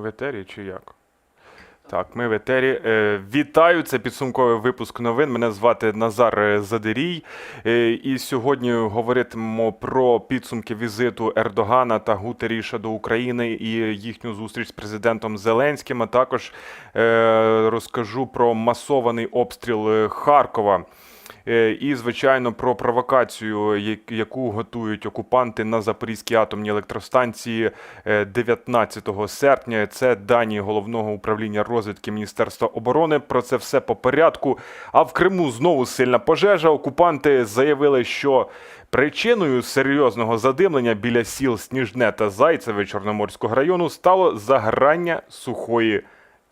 Ми в етері чи як? Так, ми в етері. Е, Вітаю! Це підсумковий випуск новин. Мене звати Назар е, Задирій. Е, І сьогодні говоритимемо про підсумки візиту Ердогана та Гутеріша до України і їхню зустріч з президентом Зеленським. А також розкажу про масований обстріл Харкова. Е, І, звичайно, про провокацію, яку готують окупанти на Запорізькій атомній електростанції е, 19 серпня. Це дані головного управління розвідки Міністерства оборони. Про це все по порядку. А в Криму знову сильна пожежа. Окупанти заявили, що причиною серйозного задимлення біля сіл Сніжне та Зайцеве Чорноморського району стало заграння сухої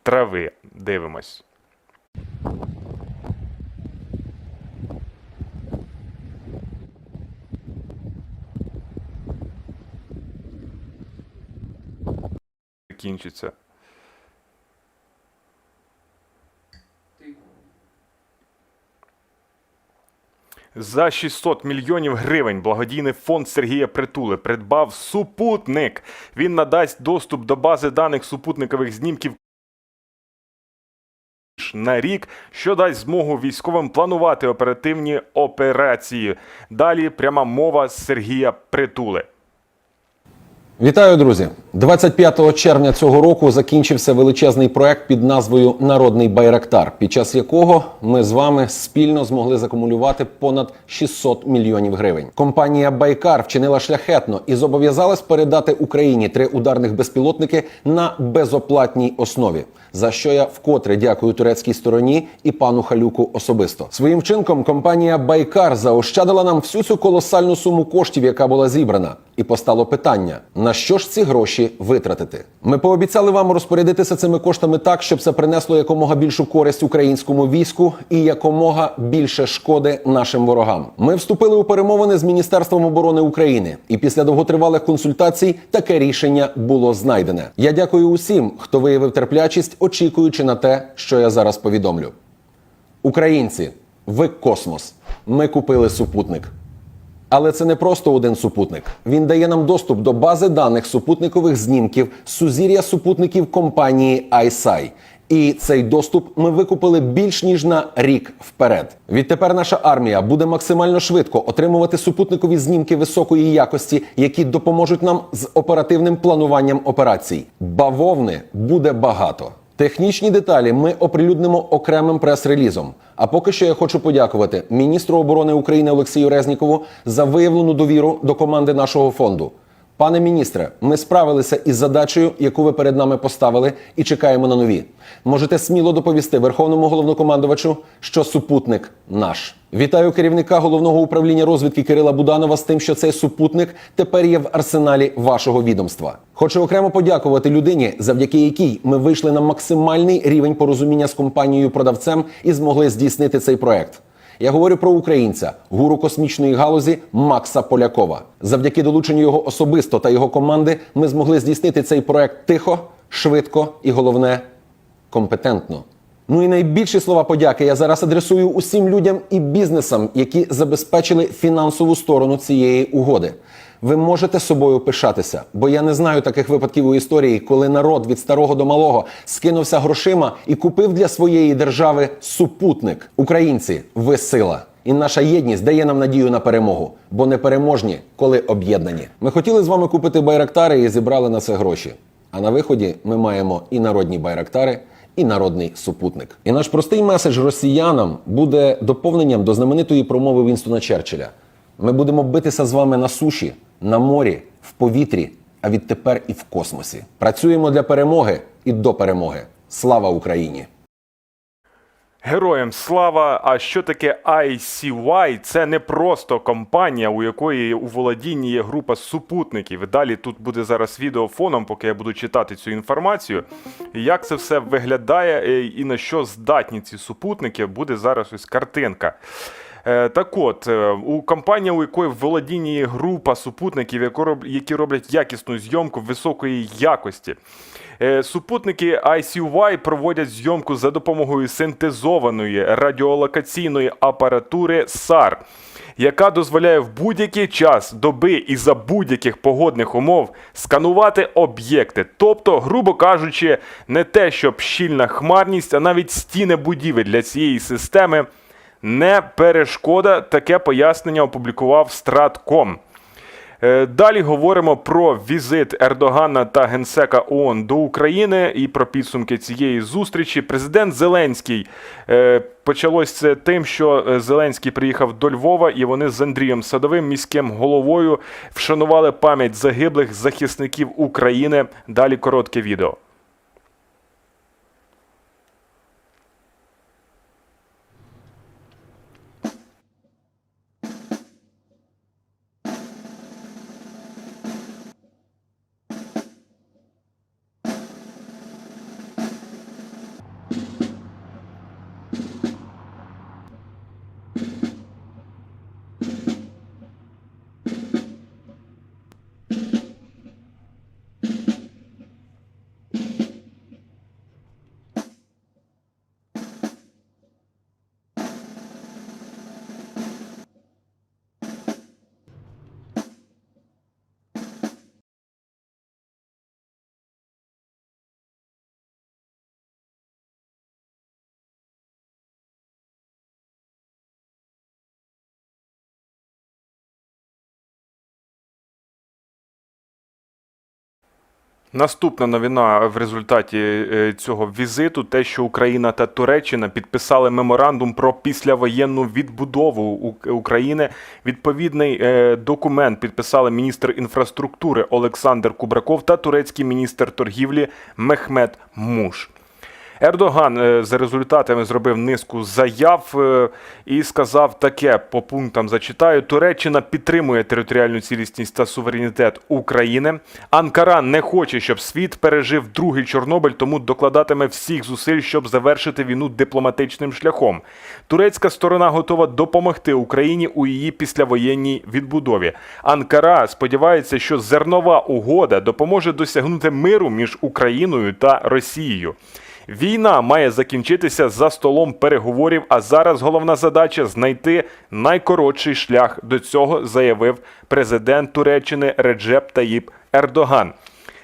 трави. Дивимось. Закінчиться. За 600 мільйонів гривень благодійний фонд Сергія Притули придбав супутник. Він надасть доступ до бази даних супутникових знімків на рік, що дасть змогу військовим планувати оперативні операції. Далі пряма мова Сергія Притули. Вітаю, друзі! 25 червня цього року закінчився величезний проект під назвою Народний Байрактар, під час якого ми з вами спільно змогли закумулювати понад 600 мільйонів гривень. Компанія Байкар вчинила шляхетно і зобов'язалась передати Україні три ударних безпілотники на безоплатній основі. За що я вкотре дякую турецькій стороні і пану Халюку особисто. Своїм вчинком компанія Байкар заощадила нам всю цю колосальну суму коштів, яка була зібрана. І постало питання: на що ж ці гроші витратити? Ми пообіцяли вам розпорядитися цими коштами так, щоб це принесло якомога більшу користь українському війську і якомога більше шкоди нашим ворогам. Ми вступили у перемовини з Міністерством оборони України, і після довготривалих консультацій таке рішення було знайдене. Я дякую усім, хто виявив терплячість, очікуючи на те, що я зараз повідомлю. Українці, ви космос. Ми купили супутник. Але це не просто один супутник. Він дає нам доступ до бази даних супутникових знімків сузір'я супутників компанії ISI. І цей доступ ми викупили більш ніж на рік вперед. Відтепер наша армія буде максимально швидко отримувати супутникові знімки високої якості, які допоможуть нам з оперативним плануванням операцій. Бавовни буде багато. Технічні деталі ми оприлюднимо окремим прес-релізом. А поки що я хочу подякувати міністру оборони України Олексію Резнікову за виявлену довіру до команди нашого фонду. Пане міністре, ми справилися із задачею, яку ви перед нами поставили, і чекаємо на нові. Можете сміло доповісти Верховному головнокомандувачу, що супутник наш. Вітаю керівника головного управління розвідки Кирила Буданова з тим, що цей супутник тепер є в арсеналі вашого відомства. Хочу окремо подякувати людині, завдяки якій ми вийшли на максимальний рівень порозуміння з компанією продавцем і змогли здійснити цей проект. Я говорю про українця, гуру космічної галузі Макса Полякова. Завдяки долученню його особисто та його команди ми змогли здійснити цей проект тихо, швидко і головне компетентно. Ну і найбільші слова подяки я зараз адресую усім людям і бізнесам, які забезпечили фінансову сторону цієї угоди. Ви можете собою пишатися, бо я не знаю таких випадків у історії, коли народ від старого до малого скинувся грошима і купив для своєї держави супутник. Українці, ви сила. І наша єдність дає нам надію на перемогу, бо непереможні, коли об'єднані. Ми хотіли з вами купити байрактари і зібрали на це гроші. А на виході ми маємо і народні байрактари, і народний супутник. І наш простий меседж росіянам буде доповненням до знаменитої промови Вінстона Черчилля. Ми будемо битися з вами на суші, на морі, в повітрі, а відтепер і в космосі. Працюємо для перемоги і до перемоги. Слава Україні! Героям слава! А що таке ICY? Це не просто компанія, у якої у володінні є група супутників. Далі тут буде зараз відео фоном, поки я буду читати цю інформацію. Як це все виглядає е, і на що здатні ці супутники, буде зараз ось картинка. Е, Так от, е, у компанії, у якої в є група супутників, які роблять якісну зйомку високої якості. Е, Супутники ICY проводять зйомку за допомогою синтезованої радіолокаційної апаратури SAR. яка дозволяє в будь-який час доби і за будь-яких погодних умов сканувати об'єкти. Тобто, грубо кажучи, не те, щоб щільна хмарність, а навіть стіни будівель для цієї системи не перешкода. Таке пояснення опублікував Стратком. Е, Далі говоримо про візит Ердогана та генсека ООН до України і про підсумки цієї зустрічі. Президент Зеленський е, почалось це тим, що е, Зеленський приїхав до Львова, і вони з Андрієм Садовим, міським головою, вшанували пам'ять загиблих захисників України. Далі коротке відео. Наступна новина в результаті е, цього візиту: те, що Україна та Туреччина підписали меморандум про післявоєнну відбудову України. Відповідний е, документ підписали міністр інфраструктури Олександр Кубраков та турецький міністр торгівлі Мехмет Муш. Ердоган е, за результатами зробив низку заяв е, і сказав таке по пунктам зачитаю: Туреччина підтримує територіальну цілісність та суверенітет України. Анкара не хоче, щоб світ пережив другий Чорнобиль, тому докладатиме всіх зусиль, щоб завершити війну дипломатичним шляхом. Турецька сторона готова допомогти Україні у її післявоєнній відбудові. Анкара сподівається, що зернова угода допоможе досягнути миру між Україною та Росією. Війна має закінчитися за столом переговорів, а зараз головна задача знайти найкоротший шлях до цього, заявив президент Туреччини Реджеп Таїп Ердоган.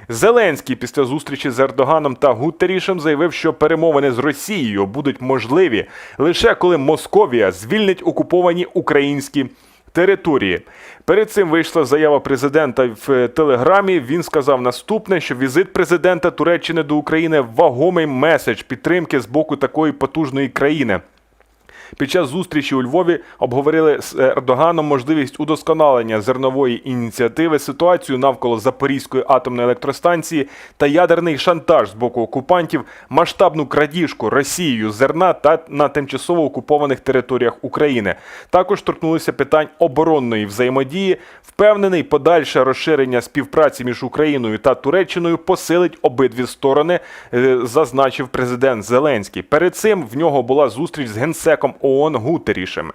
Зеленський після зустрічі з Ердоганом та Гутерішем заявив, що перемовини з Росією будуть можливі лише коли Московія звільнить окуповані українські території. Перед цим вийшла заява президента в е, телеграмі. Він сказав наступне: що візит президента Туреччини до України вагомий меседж підтримки з боку такої потужної країни. Під час зустрічі у Львові обговорили з Ердоганом можливість удосконалення зернової ініціативи, ситуацію навколо Запорізької атомної електростанції та ядерний шантаж з боку окупантів, масштабну крадіжку Росією зерна та на тимчасово окупованих територіях України. Також торкнулися питань оборонної взаємодії. Впевнений, подальше розширення співпраці між Україною та Туреччиною посилить обидві сторони, е, зазначив президент Зеленський. Перед цим в нього була зустріч з генсеком ООН Гутерішем.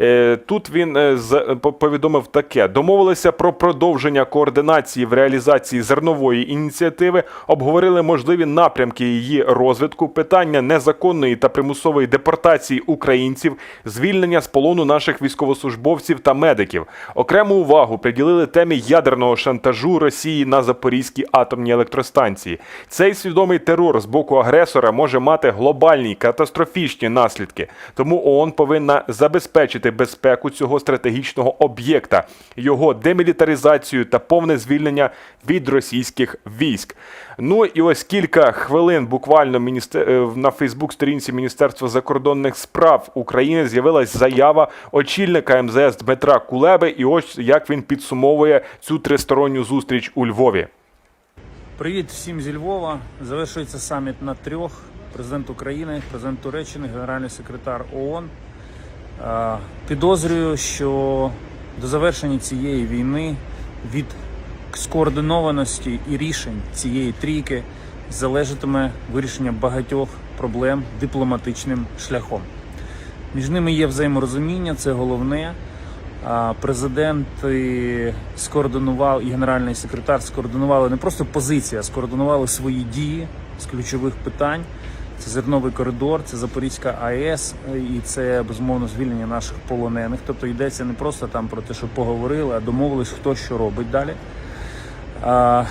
Е, Тут він е, з- повідомив таке: домовилися про продовження координації в реалізації зернової ініціативи, обговорили можливі напрямки її розвитку, питання незаконної та примусової депортації українців, звільнення з полону наших військовослужбовців та медиків. Окрему увагу приділили темі ядерного шантажу Росії на Запорізькій атомній електростанції. Цей свідомий терор з боку агресора може мати глобальні катастрофічні наслідки. Тому ООН повинна забезпечити безпеку цього стратегічного об'єкта, його демілітаризацію та повне звільнення від російських військ. Ну і ось кілька хвилин буквально е, на Фейсбук-сторінці Міністерства закордонних справ України з'явилась заява очільника МЗС Дмитра Кулеби. І ось як він підсумовує цю тристоронню зустріч у Львові. Привіт всім зі Львова. Завершується саміт на трьох: президент України, президент Туреччини, генеральний секретар ООН. Е, Підозрюю, що до завершення цієї війни від скоординованості і рішень цієї трійки залежатиме вирішення багатьох проблем дипломатичним шляхом. Між ними є взаєморозуміння, це головне. Президент скоординував і генеральний секретар скоординували не просто позиції, а скоординували свої дії з ключових питань. Це зерновий коридор, це Запорізька АЕС і це безумовно звільнення наших полонених. Тобто йдеться не просто там про те, що поговорили, а домовились, хто що робить далі. А,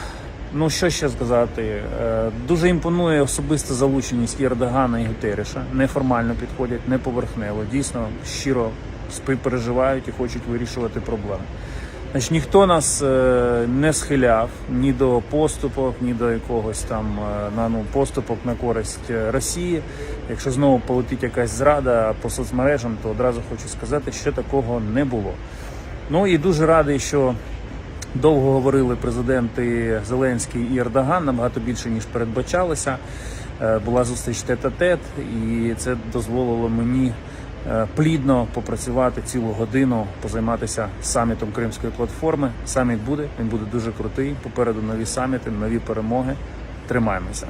ну що ще сказати? Е, Дуже імпонує особиста залученість Єрдогана і Гутеріша. Неформально підходять, не поверхнево. Дійсно щиро співпереживають і хочуть вирішувати проблеми. Значить, ніхто нас е, не схиляв ні до поступок, ні до якогось там е, на ну поступок на користь е, Росії. Якщо знову полетить якась зрада по соцмережам, то одразу хочу сказати, що такого не було. Ну і дуже радий, що довго говорили президенти Зеленський і Ердоган набагато більше ніж передбачалося. Була зустріч тет-а-тет, і це дозволило мені плідно попрацювати цілу годину, позайматися самітом Кримської платформи. Саміт буде, він буде дуже крутий. Попереду нові саміти, нові перемоги. Тримаємося.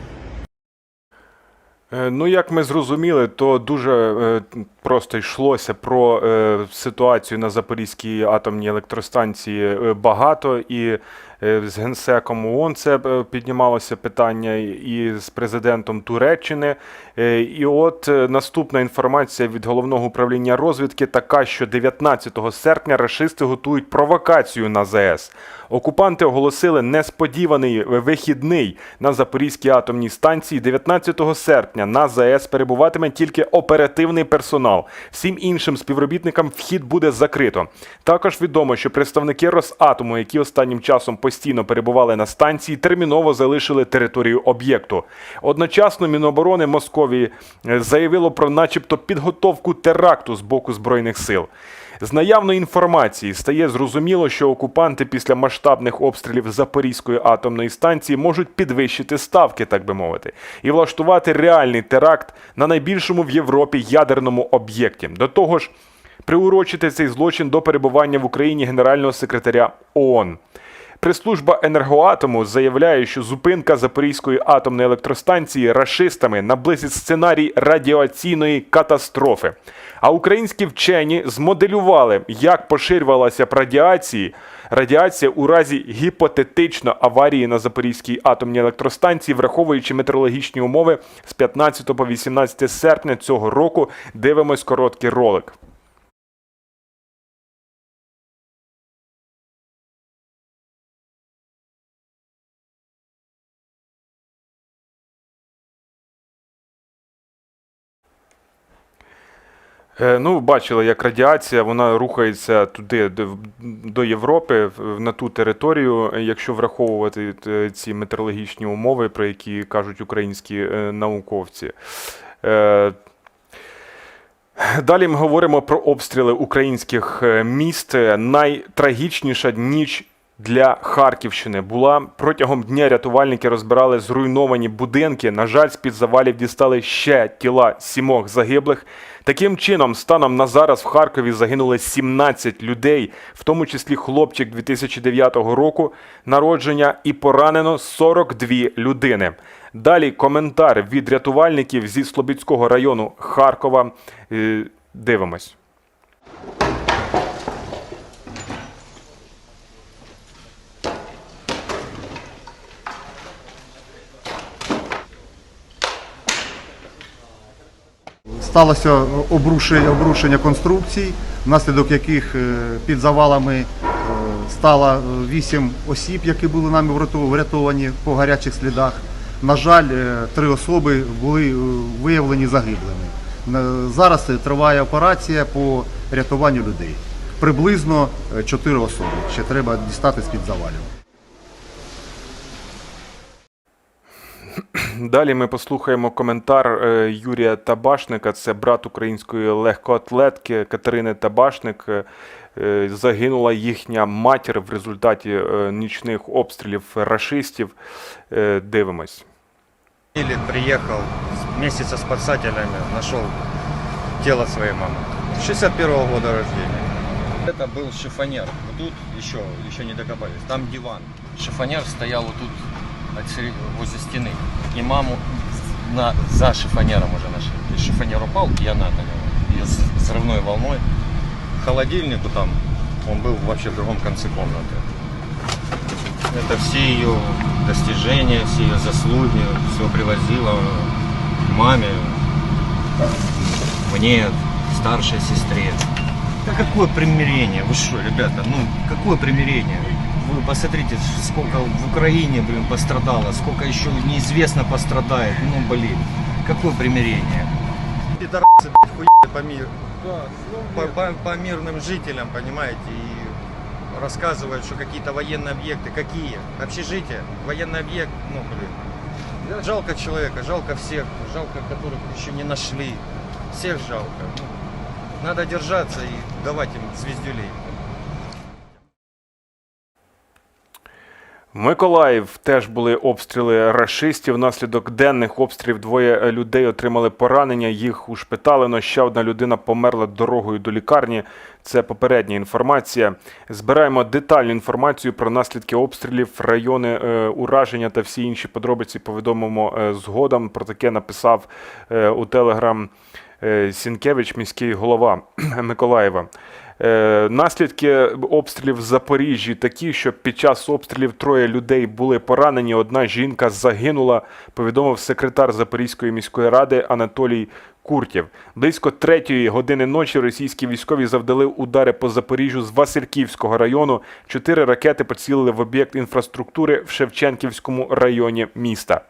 Е, Ну, як ми зрозуміли, то дуже е, просто йшлося про е, ситуацію на Запорізькій атомній електростанції е, багато, і е, з генсеком ООН це е, піднімалося питання, і з президентом Туреччини. Е, І от е, наступна інформація від головного управління розвідки така, що 19 серпня рашисти готують провокацію на ЗАЕС. Окупанти оголосили несподіваний вихідний на Запорізькій атомній станції. 19 серпня на ЗАЕС перебуватиме тільки оперативний персонал. Всім іншим співробітникам вхід буде закрито. Також відомо, що представники Росатому, які останнім часом постійно перебували на станції, терміново залишили територію об'єкту. Одночасно Міноборони Московії е, заявило про начебто підготовку теракту з боку збройних сил. З наявної інформації стає зрозуміло, що окупанти після масштабних обстрілів Запорізької атомної станції можуть підвищити ставки, так би мовити, і влаштувати реальний теракт на найбільшому в Європі ядерному об'єкті. До того ж, приурочити цей злочин до перебування в Україні генерального секретаря ООН. Прес-служба енергоатому заявляє, що зупинка Запорізької атомної електростанції рашистами наблизить сценарій радіаційної катастрофи. А українські вчені змоделювали, як поширювалася б радіації. Радіація у разі гіпотетично аварії на Запорізькій атомній електростанції, враховуючи метеорологічні умови з 15 по 18 серпня цього року. Дивимось короткий ролик. Ну, бачили, як радіація вона рухається туди, до Європи, на ту територію, якщо враховувати е, ці метеорологічні умови, про які кажуть українські е, науковці. Е, Далі ми говоримо про обстріли українських е, міст. Е, Найтрагічніша ніч для Харківщини була протягом дня рятувальники розбирали зруйновані будинки. На жаль, з-під завалів дістали ще тіла сімох загиблих. Таким чином, станом на зараз в Харкові загинули 17 людей, в тому числі хлопчик 2009 року народження, і поранено 42 людини. Далі коментар від рятувальників зі Слобідського району Харкова. Е, Дивимось. Сталося обрушення, обрушення конструкцій, внаслідок яких е, під завалами е, стало 8 осіб, які були нами врятовані по гарячих слідах. На жаль, е, три особи були виявлені загиблими. Зараз триває операція по рятуванню людей. Приблизно 4 особи ще треба дістати з-під завалів. Далі ми послухаємо коментар е, Юрія Табашника. Це брат української легкоатлетки Катерини Табашник. Е, е, Загинула їхня матір в результаті е, нічних обстрілів рашистів. Е, Дивимось. Или приехал с месяца с спасателями, нашел тело своей мамы. 61 года рождения. Это был шифонер. Вот тут еще, еще не докопались. Там диван. Шифонер стоял вот тут от сре- возле стены. И маму на, за шифонером уже нашли. Есть шифонер упал, и она на него. И с взрывной волной. Холодильнику там, он был вообще в другом конце комнаты. Это все ее достижения, все ее заслуги, все привозила маме, мне, старшей сестре. Да какое примирение? Вы что, ребята, ну какое примирение? Вы посмотрите, сколько в Украине, блин, пострадало, сколько еще неизвестно пострадает. Ну, блин, какое примирение? Пидорасы, блядь, хуйня по миру. По, по- по мирным жителям, понимаете, и рассказывают, что какие-то военные объекты. Какие? Общежитие, военный объект, ну, блин. Жалко человека, жалко всех, жалко, которых еще не нашли. Всех жалко. Ну, надо держаться и давать им звездюлей. Миколаїв теж були обстріли рашистів. Внаслідок денних обстрілів двоє людей отримали поранення. Їх ушпиталено. Ще одна людина померла дорогою до лікарні. Це попередня інформація. Збираємо детальну інформацію про наслідки обстрілів, райони е, ураження та всі інші подробиці повідомимо е, згодом. Про таке написав е, у телеграм Сінкевич, міський голова Миколаєва. Е, Наслідки обстрілів в Запоріжжі такі, що під час обстрілів троє людей були поранені. Одна жінка загинула, повідомив секретар Запорізької міської ради Анатолій Куртєв. Близько третьої години ночі російські військові завдали удари по Запоріжжю з Васильківського району. Чотири ракети поцілили в об'єкт інфраструктури в Шевченківському районі міста.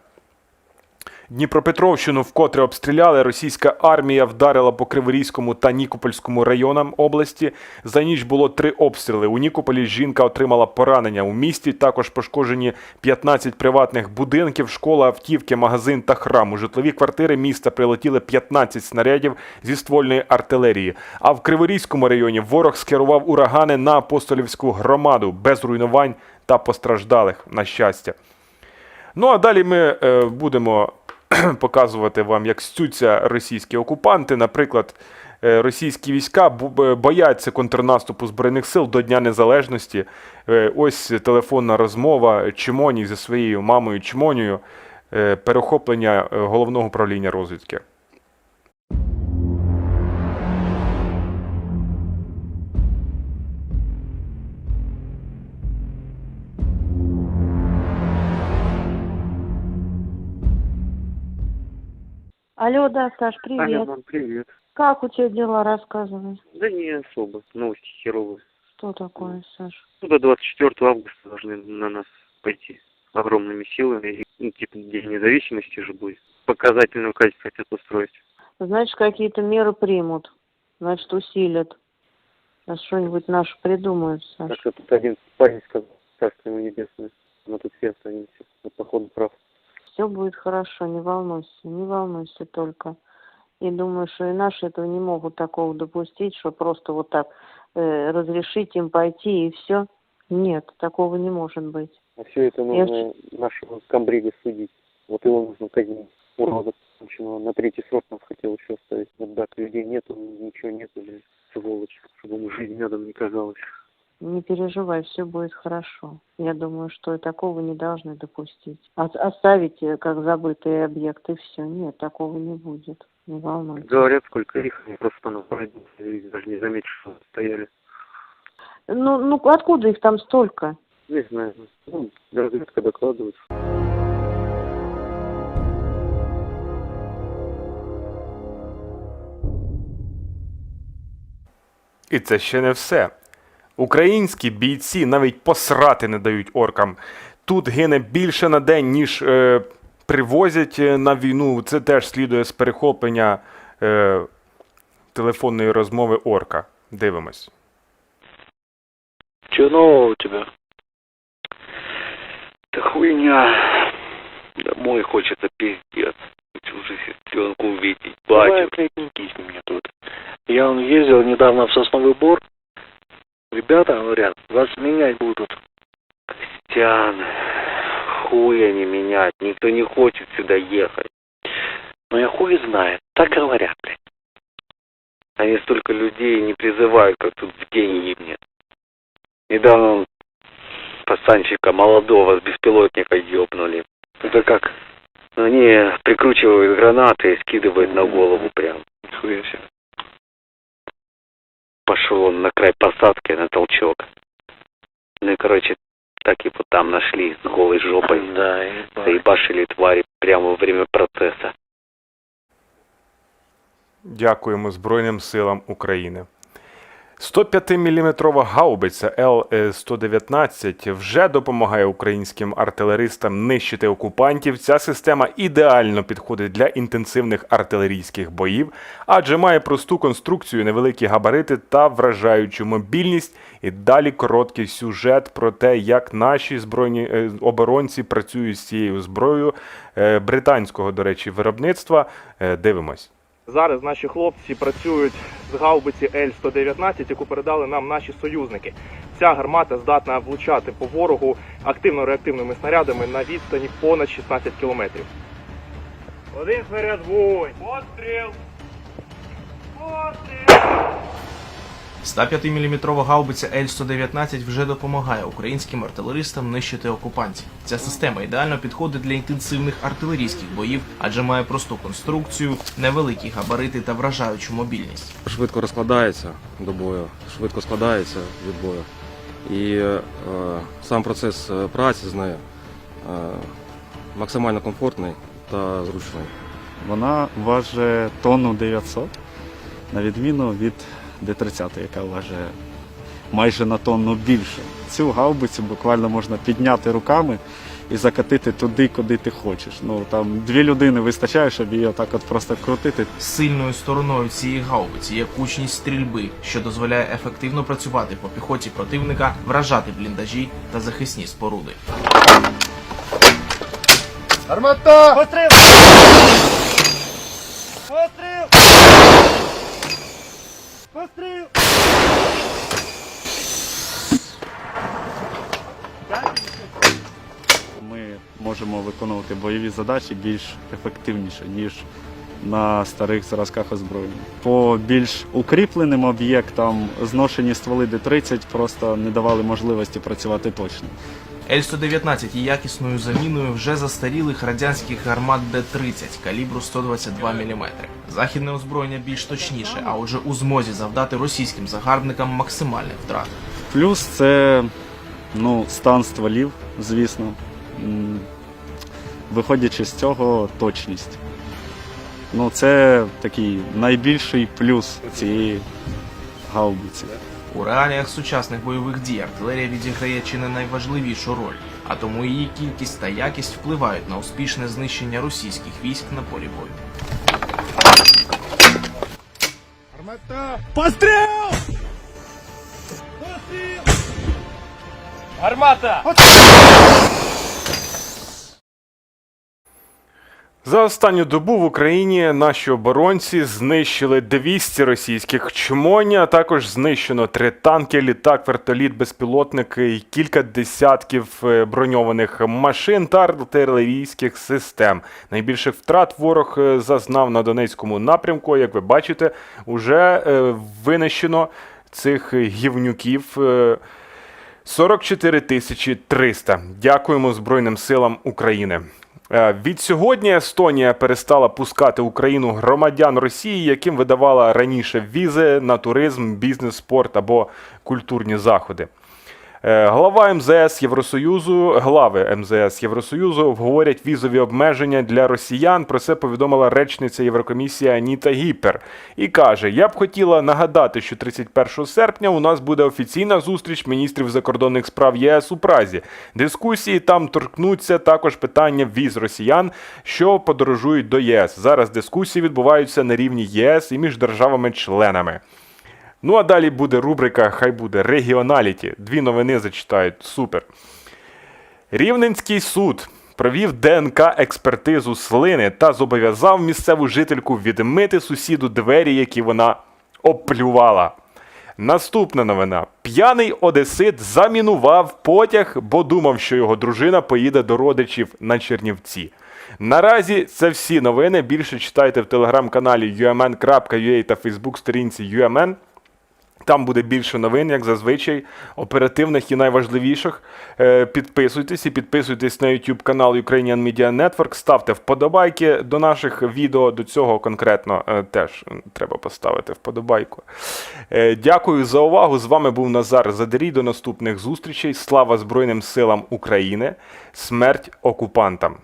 Дніпропетровщину вкотре обстріляли. Російська армія вдарила по Криворізькому та Нікопольському районам області. За ніч було три обстріли. У Нікополі жінка отримала поранення. У місті також пошкоджені 15 приватних будинків, школа, автівки, магазин та храм. У житлові квартири міста прилетіли 15 снарядів зі ствольної артилерії. А в Криворізькому районі ворог скерував урагани на апостолівську громаду без руйнувань та постраждалих. На щастя. Ну а далі ми е, будемо показувати вам, як стються російські окупанти. Наприклад, е, російські війська бояться контрнаступу Збройних сил до Дня Незалежності. Е, ось телефонна розмова Чимоні зі своєю мамою Чимонію, е, перехоплення головного управління розвідки. Алло, да, Саш, привет. Аня, мам, привет. Как у тебя дела, рассказывай. Да не особо. Новости херовые. Что такое, Саш? Ну, до 24 августа должны на нас пойти огромными силами. И, ну, типа, День независимости же будет. Показательную казнь хотят устроить. Значит, какие-то меры примут. Значит, усилят. А что-нибудь наше придумают, Саш. Так что тут один парень сказал, царство ему небесное. Мы тут все останемся. Вот, походу, прав. Все будет хорошо, не волнуйся, не волнуйся только. И думаю, что и наши этого не могут такого допустить, что просто вот так э, разрешить им пойти и все. Нет, такого не может быть. А все это Я нужно нашего комбрига судить. Вот его нужно казнить. Урода конченого. На третий срок нас хотел еще оставить. Вот так, людей нету, ничего нету. Сволочь. Чтобы ему жизнь рядом не казалась. Не переживай, все будет хорошо. Я думаю, что и такого не должны допустить. От- оставить э, как забытый объект и все. Нет, такого не будет. Не волнуйся. Говорят, сколько их, они просто на даже не заметили, что стояли. Ну, ну откуда их там столько? Не знаю. Ну, разведка докладывает. І це ще не все. Українські бійці навіть посрати не дають оркам. Тут гине більше на день, ніж е, привозять е, на війну. Це теж слідує з перехоплення е, телефонної розмови орка. Дивимось. Че нового у тебя? Да хуйня. Домой хочется пиздец. Хочу уже сестренку увидеть, Давай, батю. с мне тут. Я он ездил недавно в Сосновый Бор. Ребята говорят, вас менять будут. Костян, хуй они менять. Никто не хочет сюда ехать. Но я хуй знает. Так говорят, блядь. Они столько людей не призывают, как тут в день ебнет. Недавно он пацанчика молодого с беспилотника ёбнули. Это как? Они прикручивают гранаты и скидывают на голову прям. Нихуя себе. пошел он на край посадки, на толчок. Ну и, короче, так его там нашли с голой жопой. Да, заебашили твари прямо во время процесса. Дякуємо Збройним силам України. 105-мм гаубиця Л-119 вже допомагає українським артилеристам нищити окупантів. Ця система ідеально підходить для інтенсивних артилерійських боїв, адже має просту конструкцію, невеликі габарити та вражаючу мобільність. І далі короткий сюжет про те, як наші збройні е, оборонці працюють з цією зброєю е, британського, до речі, виробництва. Е, Дивимось. Зараз наші хлопці працюють з гаубиці Л-119, яку передали нам наші союзники. Ця гармата здатна влучати по ворогу активно-реактивними снарядами на відстані понад 16 кілометрів. Один снаряд вогонь! Постріл! Постріл! 105-мм гаубиця Л-119 вже допомагає українським артилеристам нищити окупантів. Ця система ідеально підходить для інтенсивних артилерійських боїв, адже має просту конструкцію, невеликі габарити та вражаючу мобільність. швидко розкладається до бою, швидко складається від бою. І е, сам процес е, праці з нею е, максимально комфортний та зручний. Вона важить тонну 900, на відміну від Д-30, яка важить майже на тонну більше. Цю гаубицю буквально можна підняти руками і закатити туди, куди ти хочеш. Ну там дві людини вистачає, щоб її отак от просто крутити. Сильною стороною цієї гаубиці є кучність стрільби, що дозволяє ефективно працювати по піхоті противника, вражати бліндажі та захисні споруди. Армата! Постріл! Постріл! Постріл! Ми можемо виконувати бойові задачі більш ефективніше, ніж на старих зразках озброєння. По більш укріпленим об'єктам зношені стволи Д-30 просто не давали можливості працювати точно. Л-119 є якісною заміною вже застарілих радянських гармат Д-30 калібру 122 мм. Західне озброєння більш точніше, а отже у змозі завдати російським загарбникам максимальних втрат. Плюс це ну, стан стволів, звісно. Виходячи з цього, точність. Ну, це такий найбільший плюс цієї гаубиці. У реаліях сучасних бойових дій артилерія відіграє чи не найважливішу роль, а тому її кількість та якість впливають на успішне знищення російських військ на полі бою. Армата! Постріл! Постріл! Армата! За останню добу в Україні наші оборонці знищили 200 російських чмонь, а також знищено три танки, літак, вертоліт, безпілотник і кілька десятків е, броньованих машин та артилерійських систем. Найбільших втрат ворог е, зазнав на Донецькому напрямку. Як ви бачите, уже е, винищено цих гівнюків. е, 44 тисячі 300. Дякуємо Збройним силам України. Е, Від сьогодні Естонія перестала пускати Україну громадян Росії, яким видавала раніше візи на туризм, бізнес, спорт або культурні заходи. Е, Глава МЗС Євросоюзу, глави МЗС Євросоюзу обговорять візові обмеження для росіян. Про це повідомила речниця Єврокомісії Аніта Гіпер. І каже: Я б хотіла нагадати, що 31 серпня у нас буде офіційна зустріч міністрів закордонних справ ЄС у Празі. Дискусії там торкнуться також питання віз росіян, що подорожують до ЄС. Зараз дискусії відбуваються на рівні ЄС і між державами-членами. Ну а далі буде рубрика Хай буде регіоналіті. Дві новини зачитають. Супер. Рівненський суд провів ДНК-експертизу слини та зобов'язав місцеву жительку відмити сусіду двері, які вона оплювала. Наступна новина. П'яний одесит замінував потяг, бо думав, що його дружина поїде до родичів на Чернівці. Наразі це всі новини. Більше читайте в телеграм-каналі umn.ua та фейсбук-сторінці UMN. Там буде більше новин, як зазвичай, оперативних і найважливіших. Е, Підписуйтесь і підписуйтесь на YouTube канал Ukrainian Media Network. Ставте вподобайки до наших відео. До цього конкретно е, теж треба поставити вподобайку. Е, Дякую за увагу. З вами був Назар Задарій. До наступних зустрічей. Слава Збройним силам України. Смерть окупантам.